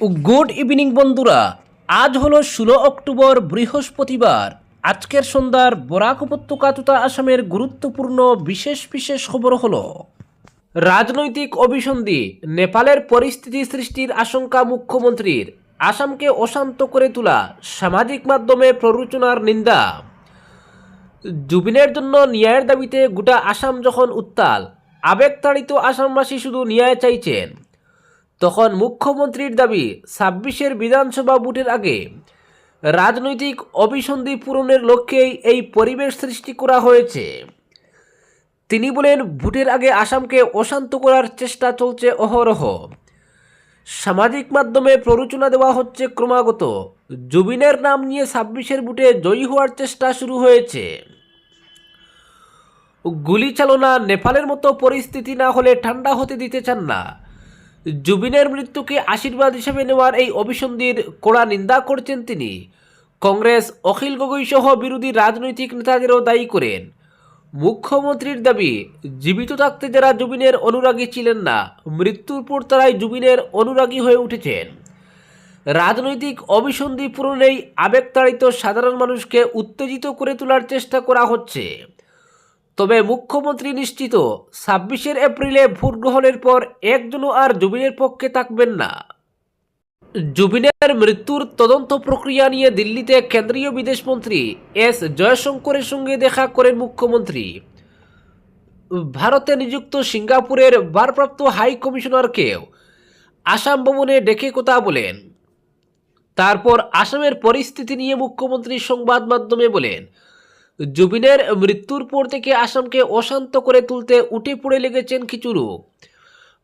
Good evening বন্ধুরা। আজ হলো ষোলো অক্টোবর বৃহস্পতিবার। আজকের সন্ধ্যার বরাক উপত্যকা তথা আসামের গুরুত্বপূর্ণ বিশেষ বিশেষ খবর হলো, রাজনৈতিক অভিসন্ধি, নেপালের পরিস্থিতি সৃষ্টির আশঙ্কা মুখ্যমন্ত্রীর, আসামকে অশান্ত করে তোলা সামাজিক মাধ্যমে প্ররোচনার নিন্দা। জুবিনের জন্য ন্যায়ের দাবিতে গোটা আসাম যখন উত্তাল, আবেগতাড়িত আসামবাসী শুধু ন্যায় চাইছেন। তখন মুখ্যমন্ত্রীর দাবি, ছাব্বিশের বিধানসভা ভোটের আগে রাজনৈতিক অভিসন্ধি পূরণের লক্ষ্যেই এই পরিবেশ সৃষ্টি করা হয়েছে। তিনি বলেন, ভোটের আগে আসামকে অশান্ত করার চেষ্টা চলছে অহরহ। সামাজিক মাধ্যমে প্ররোচনা দেওয়া হচ্ছে ক্রমাগত। জুবিনের নাম নিয়ে ছাব্বিশের বুটে জয়ী হওয়ার চেষ্টা শুরু হয়েছে। গুলি চালনা নেপালের মতো পরিস্থিতি না হলে ঠান্ডা হতে দিতে চান না। জুবিনের মৃত্যুকে আশীর্বাদ হিসেবে নেওয়ার এই অভিসন্ধির কড়া নিন্দা করছেন তিনি। কংগ্রেস অখিল গগৈ সহ বিরোধী রাজনৈতিক নেতাদেরও দায়ী করেন। মুখ্যমন্ত্রীর দাবি, জীবিত থাকতে যারা জুবিনের অনুরাগী ছিলেন না, মৃত্যুর পর তারাই জুবিনের অনুরাগী হয়ে উঠেছেন। রাজনৈতিক অভিসন্ধি পূরণেই আবেগতাড়িত সাধারণ মানুষকে উত্তেজিত করে তোলার চেষ্টা করা হচ্ছে। তবে মুখ্যমন্ত্রী নিশ্চিত, ছাব্বিশের এপ্রিলে ভোট গ্রহণের পর একজনও আর জুবিনের পক্ষে থাকবেন না। জুবিনের মৃত্যুর তদন্ত প্রক্রিয়া নিয়ে দিল্লিতে কেন্দ্রীয় বিদেশমন্ত্রী এস জয়শঙ্করের সঙ্গে দেখা করেন মুখ্যমন্ত্রী। ভারতে নিযুক্ত সিঙ্গাপুরের ভারপ্রাপ্ত হাই কমিশনারকেও আসাম ভবনে ডেকে কথা বলেন। তারপর আসামের পরিস্থিতি নিয়ে মুখ্যমন্ত্রী সংবাদ মাধ্যমে বলেন জুবিনের মৃত্যুর পর থেকে আসামকে অশান্ত করে তুলতে উঠে পড়ে লেগেছেন কিছু লোক।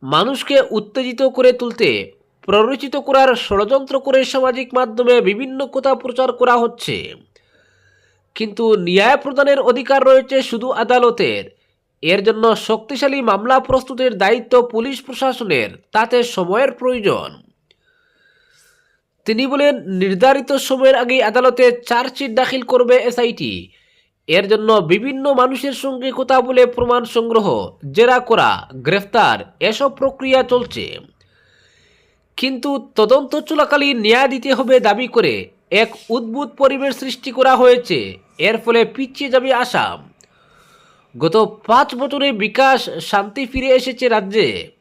মানুষকে উত্তেজিত করে তুলতে, প্ররোচিত করার ষড়যন্ত্র করে সামাজিক মাধ্যমে বিভিন্ন কথা প্রচার করা হচ্ছে। কিন্তু ন্যায় প্রদানের অধিকার রয়েছে শুধু আদালতের। এর জন্য শক্তিশালী মামলা প্রস্তুতের দায়িত্ব পুলিশ প্রশাসনের, তাতে সময়ের প্রয়োজন। তিনি বলেন, নির্ধারিত সময়ের আগে আদালতে চার্জশিট দাখিল করবে এসআইটি। এর জন্য বিভিন্ন মানুষের সঙ্গে কথা বলে প্রমাণ সংগ্রহ, জেরা করা, গ্রেফতার, এসব প্রক্রিয়া চলছে। কিন্তু তদন্ত চলাকালীন ন্যায় দিতে হবে দাবি করে এক উদ্ভুত পরিবেশ সৃষ্টি করা হয়েছে। এর ফলে পিছিয়ে যাবে আসাম। গত পাঁচ বছরে বিকাশ, শান্তি ফিরে এসেছে রাজ্যে।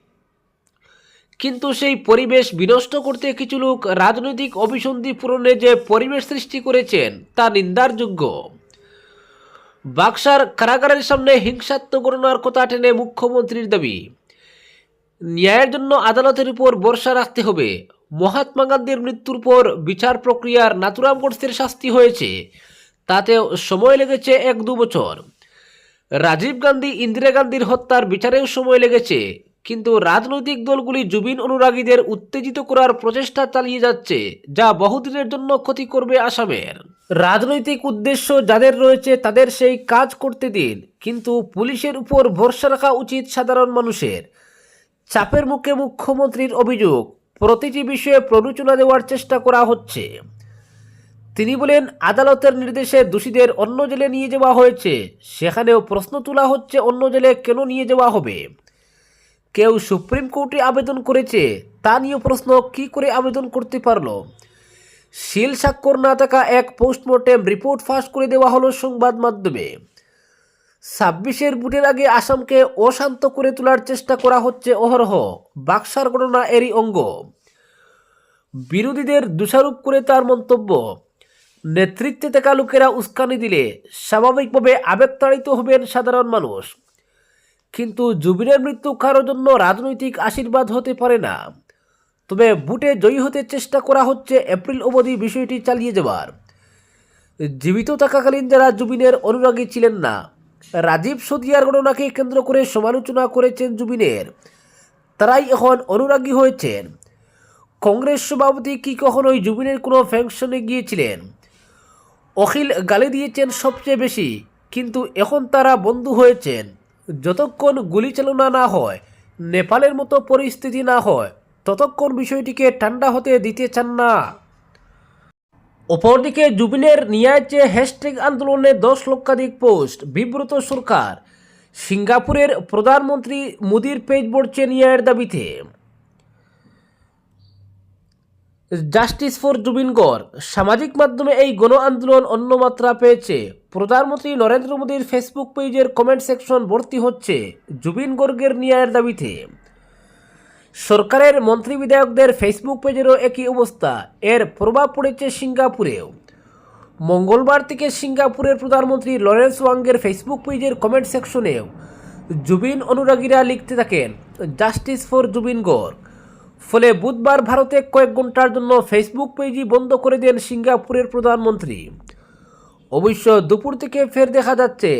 কিন্তু সেই পরিবেশ বিনষ্ট করতে কিছু লোক রাজনৈতিক অভিসন্ধি পূরণে যে পরিবেশ সৃষ্টি করেছেন, তা নিন্দার যোগ্য বাক্সার কারাগারের সামনে হিংসাত্মক গণনার কথা টেনে মুখ্যমন্ত্রীর দাবি। ন্যায়ের জন্য আদালতের উপর ভরসা রাখতে হবে। মহাত্মা গান্ধীর মৃত্যুর পর বিচার প্রক্রিয়ার নাতুরাম গোডসের শাস্তি হয়েছে। তাতে সময় লেগেছে এক দু বছর। রাজীব গান্ধী, ইন্দিরা গান্ধীর হত্যার বিচারেও সময় লেগেছে। কিন্তু রাজনৈতিক দলগুলি জুবিন অনুরাগীদের উত্তেজিত করার প্রচেষ্টা চালিয়ে যাচ্ছে, যা বহুদিনের জন্য ক্ষতি করবে আসামের। রাজনৈতিক উদ্দেশ্য যাদের রয়েছে তাদের সেই কাজ করতে দিন, কিন্তু পুলিশের উপর ভরসা রাখা উচিত সাধারণ মানুষের। চাপের মুখে মুখ্যমন্ত্রীর অভিযোগ, প্রতিটি বিষয়ে প্ররোচনা দেওয়ার চেষ্টা করা হচ্ছে। তিনি বলেন, আদালতের নির্দেশে দোষীদের অন্য জেলে নিয়ে যাওয়া হয়েছে, সেখানেও প্রশ্ন তোলা হচ্ছে অন্য জেলে কেন নিয়ে যাওয়া হবে। কেউ সুপ্রিম কোর্টে আবেদন করেছে, তা নিয়ে প্রশ্ন কি করে আবেদন করতে পারল? শিল স্বাক্ষর না থাকা এক পোস্টমর্টেম রিপোর্ট ফাঁস করে দেওয়া হলো সংবাদ মাধ্যমে। ছাব্বিশের বুটের আগে আসামকে অশান্ত করে তোলার চেষ্টা করা হচ্ছে অহরহ, বাক্সার ঘটনা এরই অঙ্গ। বিরোধীদের দোষারোপ করে তার মন্তব্য, নেতৃত্বে থাকা লোকেরা উস্কানি দিলে স্বাভাবিকভাবে আবেগতাড়িত হবেন সাধারণ মানুষ। কিন্তু জুবিনের মৃত্যু কারোর জন্য রাজনৈতিক আশীর্বাদ হতে পারে না। তবে বুটে জয়ী হতে চেষ্টা করা হচ্ছে এপ্রিল অবধি বিষয়টি চালিয়ে যাওয়ার। জীবিত থাকাকালীন যারা জুবিনের অনুরাগী ছিলেন না, রাজীব সদিয়ার ঘটনাকে কেন্দ্র করে সমালোচনা করেছেন জুবিনের। তারাই এখন অনুরাগী হয়েছেন। কংগ্রেস সভাপতি কি কখনোই জুবিনের কোনো ফ্যাংশনে গিয়েছিলেন? অখিল গালি দিয়েছেন সবচেয়ে বেশি, কিন্তু এখন তারা বন্ধু হয়েছেন। যতক্ষণ গুলি চালনা না হয়, নেপালের মতো পরিস্থিতি না হয় ততক্ষণ বিষয়টিকে ঠান্ডা হতে দিতে চান না। অপরদিকে জুবিনের চেয়ে হ্যাশট্যাগ আন্দোলনে দশ লক্ষাধিক পোস্ট, বিব্রত সরকার। সিঙ্গাপুরের প্রধানমন্ত্রী মোদির পেজ বড়ছে ন্যায়ের দাবিতে। জাস্টিস ফর জুবিন গড় সামাজিক মাধ্যমে এই গণ আন্দোলন অন্য মাত্রা পেয়েছে। প্রধানমন্ত্রী নরেন্দ্র মোদীর ফেসবুক পেজের কমেন্ট সেকশন ভর্তি হচ্ছে জুবিন গর্গের ন্যায়ের দাবিতে। সরকারের মন্ত্রী বিধায়কদের ফেসবুক পেজেরও একই অবস্থা। এর প্রভাব পড়েছে সিঙ্গাপুরেও। মঙ্গলবার থেকে সিঙ্গাপুরের প্রধানমন্ত্রী লরেন্স ওয়াংয়ের ফেসবুক পেজের কমেন্ট সেকশনেও জুবিন অনুরাগীরা লিখতে থাকেন জাস্টিস ফর জুবিন গড় ফলে বুধবার ভারতে কয়েক ঘণ্টার জন্য ফেসবুক পেজই বন্ধ করে দেন সিঙ্গাপুরের প্রধানমন্ত্রী। অবশ্য দুপুর থেকে ফের দেখা যাচ্ছে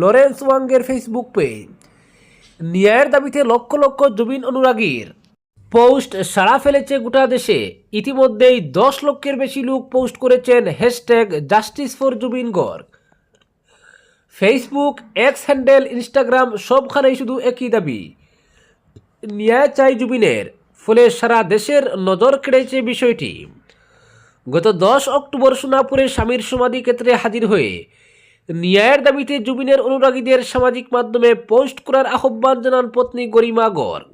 লরেন্স ওয়াংয়ের ফেসবুক পেজ ন্যায়ের দাবিতে লক্ষ লক্ষ জুবিন অনুরাগীর। পোস্ট সাড়া ফেলেছে গোটা দেশে। ইতিমধ্যেই দশ লক্ষের বেশি লোক পোস্ট করেছেন hashtag justice for Zubeen Garg Facebook, X handle, Instagram সবখানেই শুধু একই দাবি। ন্যায় চাই জুবিনের ফলে সারা দেশের নজর কেড়েছে বিষয়টি। গত দশ অক্টোবর সোনাপুরে স্বামীর সমাধি ক্ষেত্রে হাজির হয়ে ন্যায়ের দাবিতে জুবিনের অনুরাগীদের সামাজিক মাধ্যমে পোস্ট করার আহ্বান জানান পত্নী গরিমা গড়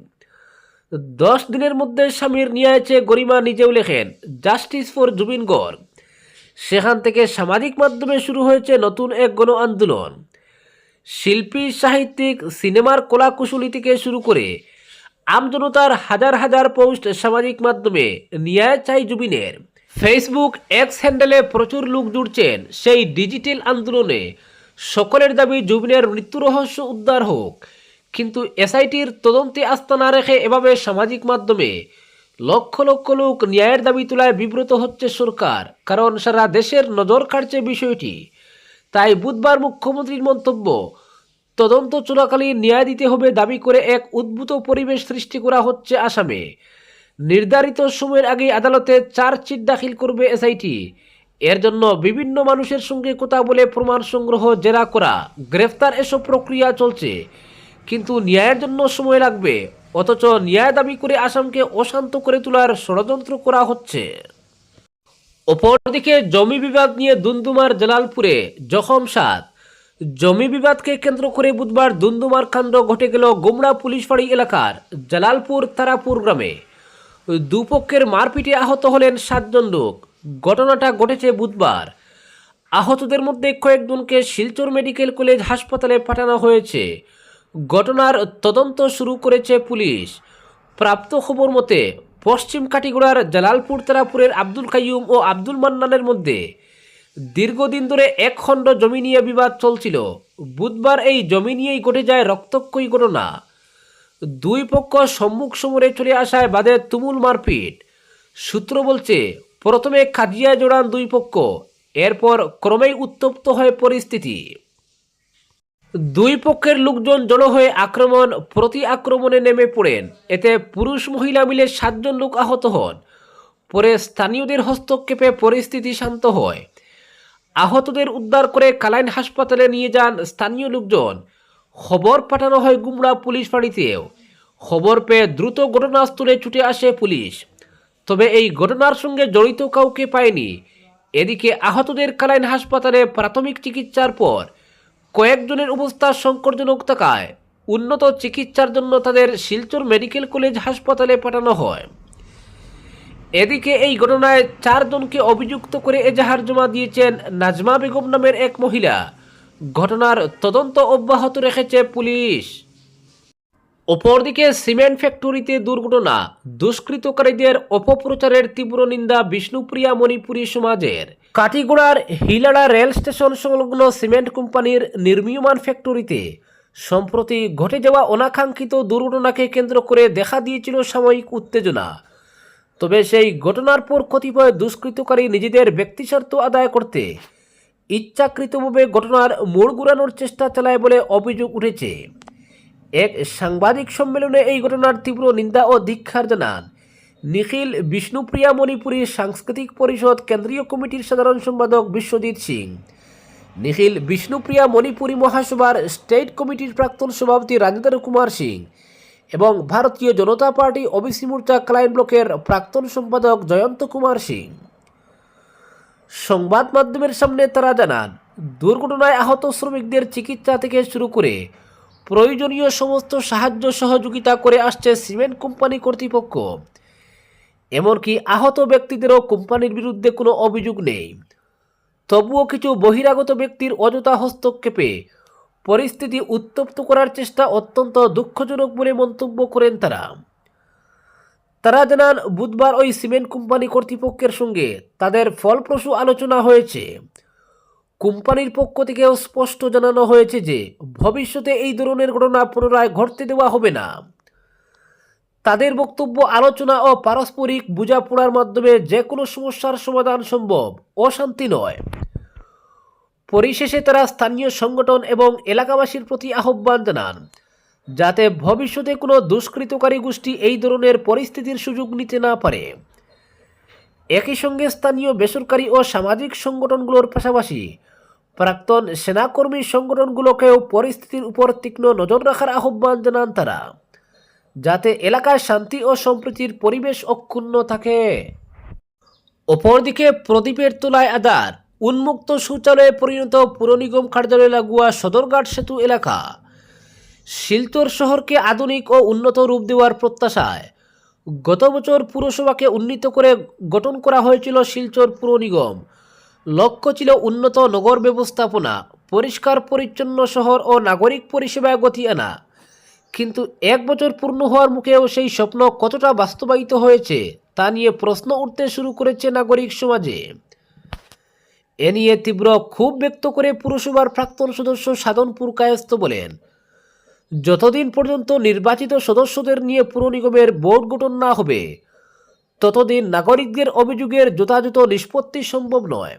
দশ দিনের মধ্যে স্বামীর ন্যায় চেয়ে গরিমা নিজেও লেখেন, জাস্টিস ফর জুবিন গড় সেখান থেকে সামাজিক মাধ্যমে শুরু হয়েছে নতুন এক গণ আন্দোলন। শিল্পী, সাহিত্যিক, সিনেমার কলাকুশলী থেকে শুরু করে আমজনতার হাজার হাজার পোস্ট সামাজিক মাধ্যমে ন্যায় চাই জুবিনের। ফেসবুক এক্স হ্যান্ডেলে প্রচুর লোক জুড়ছেন। সেই ডিজিটাল আন্দোলনে সকলের দাবি জুবিনের মৃত্যু রহস্য উদ্ধার হোক। কিন্তু এসআইটির তদন্তে আস্থা না রেখে এভাবে সামাজিক মাধ্যমে লক্ষ লক্ষ লোক ন্যায়ের দাবি তোলায় বিব্রত হচ্ছে সরকার, কারণ সারা দেশের নজর কাড়ছে বিষয়টি। তাই বুধবার মুখ্যমন্ত্রীর মন্তব্য, তদন্ত চলাকালীন ন্যায় দিতে হবে দাবি করে এক উদ্ভূত পরিবেশ সৃষ্টি করা হচ্ছে আসামে। নির্ধারিত সময়ের আগে আদালতে চার্জশিট দাখিল করবে এসআইটি। এর জন্য বিভিন্ন মানুষের সঙ্গে কথা বলে প্রমাণ সংগ্রহ, জেরা করা, গ্রেফতার এসব প্রক্রিয়া চলছে। কিন্তু ন্যায়ের জন্য সময় লাগবে, অথচ ন্যায় দাবি করে আসামকে অশান্ত করে তোলার ষড়যন্ত্র করা হচ্ছে। অপরদিকে জমি বিবাদ নিয়ে দুন্দুমার জালালপুরে জখম সাত। জমি বিবাদকে কেন্দ্র করে বুধবার দুন্দুমার কাণ্ড ঘটে গেল গুমড়া পুলিশ ফাঁড়ি এলাকার জালালপুর তারাপুর গ্রামে। দুপক্ষের মারপিটে আহত হলেন সাতজন লোক। ঘটনাটা ঘটেছে বুধবার। আহতদের মধ্যে কয়েকজনকে শিলচর মেডিকেল কলেজ হাসপাতালে পাঠানো হয়েছে। ঘটনার তদন্ত শুরু করেছে পুলিশ। প্রাপ্ত খবর মতে, পশ্চিম কাটিগড়ার জালালপুর, তারাপুরের আব্দুল কাইয়ুম ও আব্দুল মান্নানের মধ্যে দীর্ঘদিন ধরে এক খণ্ড জমি নিয়ে বিবাদ চলছিল। বুধবার এই জমি নিয়েই ঘটে যায় রক্তক্ষয়ী ঘটনা। দুই পক্ষ সম্মুখ সমরে চলে আসায় বাদে তুমুল মারপিট। সূত্র বলছে, প্রথমে খাজিয়া জোড়ান দুই পক্ষ, এরপর ক্রমেই উত্তপ্ত হয় পরিস্থিতি। দুই পক্ষের লোকজন জড়ো হয়ে আক্রমণ, প্রতি আক্রমণে নেমে পড়েন। এতে পুরুষ মহিলা মিলে সাতজন লোক আহত হন। পরে স্থানীয়দের হস্তক্ষেপে পরিস্থিতি শান্ত হয়। আহতদের উদ্ধার করে কালাইন হাসপাতালে নিয়ে যান স্থানীয় লোকজন। খবর পাঠানো হয় গুমড়া পুলিশ ফাঁড়িতেও। খবর পেয়ে দ্রুত ঘটনাস্থলে ছুটে আসে পুলিশ। তবে এই ঘটনার সঙ্গে জড়িত কাউকে পায়নি। এদিকে আহতদের কালাইন হাসপাতালে প্রাথমিক চিকিৎসার পর কয়েকজনের অবস্থা সংকটজনক থাকায় উন্নত চিকিৎসার জন্য তাদের শিলচর মেডিকেল কলেজ হাসপাতালে পাঠানো হয়। এদিকে এই ঘটনায় চারজনকে অভিযুক্ত করে এজাহার জমা দিয়েছেন নাজমা বেগম নামের এক মহিলা। ঘটনার তদন্ত অব্যাহত রেখেছে পুলিশ। অপরদিকে সিমেন্ট ফ্যাক্টরিতে দুর্ঘটনা, দুষ্কৃতকারীদের অপপ্রচারের তীব্র নিন্দা বিষ্ণুপ্রিয়া মণিপুরী সমাজের। কাটিগোড়ার হিলাড়া রেল স্টেশন সংলগ্ন সিমেন্ট কোম্পানির নির্মীয়মান ফ্যাক্টরিতে সম্প্রতি ঘটে যাওয়া অনাকাঙ্ক্ষিত দুর্ঘটনাকে কেন্দ্র করে দেখা দিয়েছিল সাময়িক উত্তেজনা। তবে সেই ঘটনার পর কতিপয় দুষ্কৃতকারী নিজেদের ব্যক্তিস্বার্থ আদায় করতে ইচ্ছাকৃতভাবে ঘটনার মোড় ঘুরানোর চেষ্টা চালায় বলে অভিযোগ উঠেছে। এক সাংবাদিক সম্মেলনে এই ঘটনার তীব্র নিন্দা ও ধিক্ষার জানান। নিখিল বিষ্ণুপ্রিয়া মণিপুরী সাংস্কৃতিক পরিষদ কেন্দ্রীয় কমিটির সাধারণ সম্পাদক বিশ্বজিৎ সিং। নিখিল বিষ্ণুপ্রিয়া মণিপুরী মহাসভার স্টেট কমিটির প্রাক্তন সভাপতি রাজেন্দ্র কুমার সিং এবং ভারতীয় জনতা পার্টি ওবিসি মোর্চা ক্লাইন ব্লকের প্রাক্তন সম্পাদক জয়ন্ত কুমার সিং। সংবাদ মাধ্যমের সামনে তারা জানান, দুর্ঘটনায় আহত শ্রমিকদের চিকিৎসা থেকে শুরু করে প্রয়োজনীয় সমস্ত সাহায্য সহযোগিতা করে আসছে সিমেন্ট কোম্পানি কর্তৃপক্ষ। এমনকি আহত ব্যক্তিদেরও কোম্পানির বিরুদ্ধে কোনো অভিযোগ নেই। তবুও কিছু বহিরাগত ব্যক্তির অযথা হস্তক্ষেপে পরিস্থিতি উত্তপ্ত করার চেষ্টা অত্যন্ত দুঃখজনক বলে মন্তব্য করেন তারা। তারা জানান, বুধবার ওই সিমেন্ট কোম্পানি কর্তৃপক্ষের সঙ্গে তাদের ফলপ্রসূ আলোচনা হয়েছে। কোম্পানির পক্ষ থেকেও স্পষ্ট জানানো হয়েছে যে, ভবিষ্যতে এই ধরনের ঘটনা পুনরায় ঘটতে দেওয়া হবে না। তাদের বক্তব্য, আলোচনা ও পারস্পরিক বোঝাপড়ার মাধ্যমে যে কোনো সমস্যার সমাধান সম্ভব, অশান্তি নয়। পরিশেষে তারা স্থানীয় সংগঠন এবং এলাকাবাসীর প্রতি আহ্বান জানান। যাতে ভবিষ্যতে কোনো দুষ্কৃতকারী গোষ্ঠী এই ধরনের পরিস্থিতির সুযোগ নিতে না পারে। একই সঙ্গে স্থানীয় বেসরকারি ও সামাজিক সংগঠনগুলোর পাশাপাশি প্রাক্তন সেনাকর্মী সংগঠনগুলোকেও পরিস্থিতির উপর তীক্ষ্ণ নজর রাখার আহ্বান জানান তারা, যাতে এলাকায় শান্তি ও সম্প্রীতির পরিবেশ অক্ষুণ্ণ থাকে। অপরদিকে প্রদীপের তোলায় আদার উন্মুক্ত শৌচালয়ে পরিণত পুর নিগম কার্যালয় লাগোয়া সদরঘাট সেতু এলাকা শিলচর শহরকে আধুনিক ও উন্নত রূপ দেওয়ার প্রত্যাশায়। গত বছর পুরসভাকে উন্নীত করে গঠন করা হয়েছিল শিলচর পুর নিগম। লক্ষ্য ছিল উন্নত নগর ব্যবস্থাপনা, পরিষ্কার পরিচ্ছন্ন শহর ও নাগরিক পরিষেবায় গতি আনা। কিন্তু এক বছর পূর্ণ হওয়ার মুখেও সেই স্বপ্ন কতটা বাস্তবায়িত হয়েছে, তা নিয়ে প্রশ্ন উঠতে শুরু করেছে নাগরিক সমাজে। এ নিয়ে তীব্র ক্ষোভ ব্যক্ত করে পুরসভার প্রাক্তন সদস্য সাধনপুর কায়স্থ বলেন যতদিন পর্যন্ত নির্বাচিত সদস্যদের নিয়ে পুর নিগমের বোর্ড গঠন না হবে, ততদিন নাগরিকদের অভিযোগের যথাযথ নিষ্পত্তি সম্ভব নয়।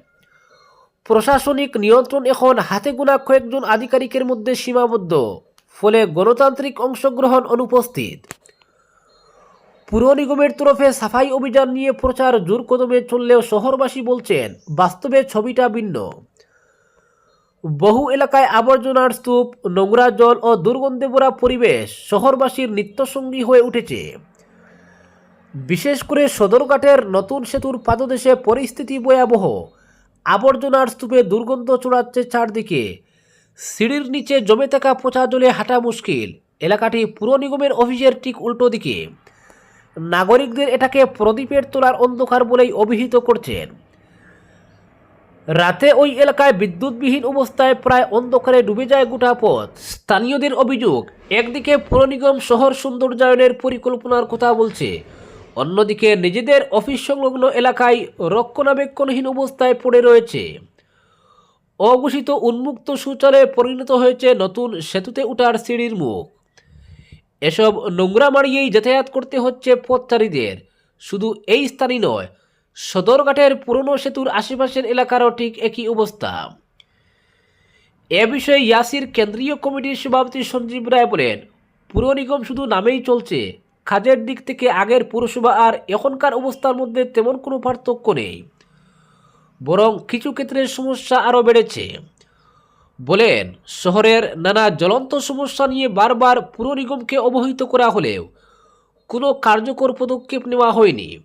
প্রশাসনিক নিয়ন্ত্রণ এখন হাতে গোনা কয়েকজন আধিকারিকের মধ্যে সীমাবদ্ধ, ফলে গণতান্ত্রিক অংশগ্রহণ অনুপস্থিত। পুর নিগমের তরফে সাফাই অভিযান নিয়ে প্রচার জোর কদমে চললেও শহরবাসী বলছেন, বাস্তবে ছবিটা ভিন্ন। বহু এলাকায় আবর্জনার স্তূপ, নোংরা জল ও দুর্গন্ধে ভরা পরিবেশ শহরবাসীর নিত্যসঙ্গী হয়ে উঠেছে। বিশেষ করে সদরঘাটের নতুন সেতুর পাদদেশে পরিস্থিতি ভয়াবহ। আবর্জনার স্তূপে দুর্গন্ধ ছড়াচ্ছে চারদিকে। সিঁড়ির নিচে জমে থাকা পচা জলে হাঁটা মুশকিল। এলাকাটি পুর নিগমের অফিসের ঠিক উল্টো দিকে। নাগরিকদের এটাকে প্রদীপের তোলার অন্ধকার বলেই অভিহিত করছেন। রাতে ওই এলাকায় বিদ্যুৎবিহীন অবস্থায় প্রায় অন্ধকারে ডুবে যায় গোটা পথ। স্থানীয়দের অভিযোগ, একদিকে পুর নিগম শহর সৌন্দর্যায়নের পরিকল্পনার কথা বলছে, অন্যদিকে নিজেদের অফিস সংলগ্ন এলাকায় রক্ষণাবেক্ষণহীন অবস্থায় পড়ে রয়েছে। অঘোষিত উন্মুক্ত শৌচালয়ে পরিণত হয়েছে নতুন সেতুতে ওঠার সিঁড়ির মুখ। এসব নোংরা মারিয়েই যাতায়াত করতে হচ্ছে পথচারীদের। শুধু এই স্থানই নয় সদরঘাটের পুরনো সেতুর আশেপাশের এলাকারও ঠিক একই অবস্থা। এ বিষয়ে ইয়াসির কেন্দ্রীয় কমিটির সভাপতি সঞ্জীব রায় বলেন, পুর নিগম শুধু নামেই চলছে, কাজের দিক থেকে আগের পুরসভা আর এখনকার অবস্থার মধ্যে তেমন কোনো পার্থক্য নেই। বরং কিছু ক্ষেত্রে সমস্যা আরও বেড়েছে। বলেন, শহরের নানা জ্বলন্ত সমস্যা নিয়ে বারবার পুর নিগমকে অবহিত করা হলেও কোনো কার্যকর পদক্ষেপ নেওয়া হয়নি।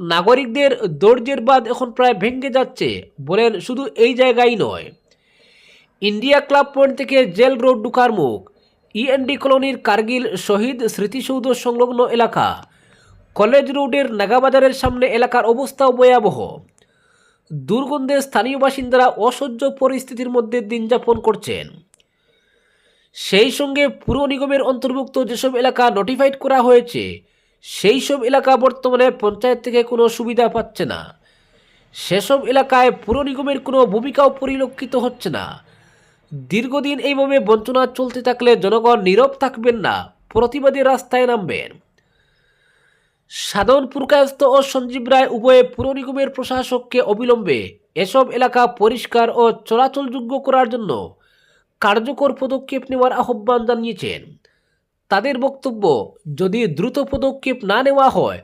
নাগরিকদের দৌর্যের বাদ এখন প্রায় ভেঙে যাচ্ছে বলেন শুধু এই জায়গায় নয়। ইন্ডিয়া ক্লাব পয়েন্ট থেকে জেল রোড ঢুকার মুখ। ইএনডি কলোনির কার্গিল শহীদ স্মৃতিসৌধ সংলগ্ন এলাকা। কলেজ রোডের নাগাবাজারের সামনে এলাকার অবস্থাও ভয়াবহ। দুর্গন্ধে স্থানীয় বাসিন্দারা অসহ্য পরিস্থিতির মধ্যে দিন যাপন করছেন। সেই সঙ্গে পুর নিগমের অন্তর্ভুক্ত যেসব এলাকা নোটিফাইড করা হয়েছে সেই সব এলাকা বর্তমানে পঞ্চায়েত থেকে কোনো সুবিধা পাচ্ছে না। সেসব এলাকায় পুর নিগমের কোনো ভূমিকাও পরিলক্ষিত হচ্ছে না। দীর্ঘদিন এইভাবে বঞ্চনা চলতে থাকলে জনগণ নীরব থাকবেন না, প্রতিবাদী রাস্তায় নামবেন। সাধন পুরকায়স্ত ও সঞ্জীব রায় উভয়ে পুর নিগমের প্রশাসককে অবিলম্বে এসব এলাকা পরিষ্কার ও চলাচলযোগ্য করার জন্য কার্যকর পদক্ষেপ নেওয়ার আহ্বান জানিয়েছেন। তাদের বক্তব্য, যদি দ্রুত পদক্ষেপ না নেওয়া হয়,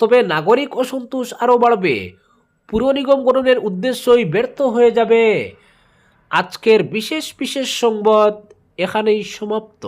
তবে নাগরিক অসন্তোষ আরও বাড়বে। পুর নিগম গঠনের উদ্দেশ্যই ব্যর্থ হয়ে যাবে। আজকের বিশেষ বিশেষ সংবাদ এখানেই সমাপ্ত।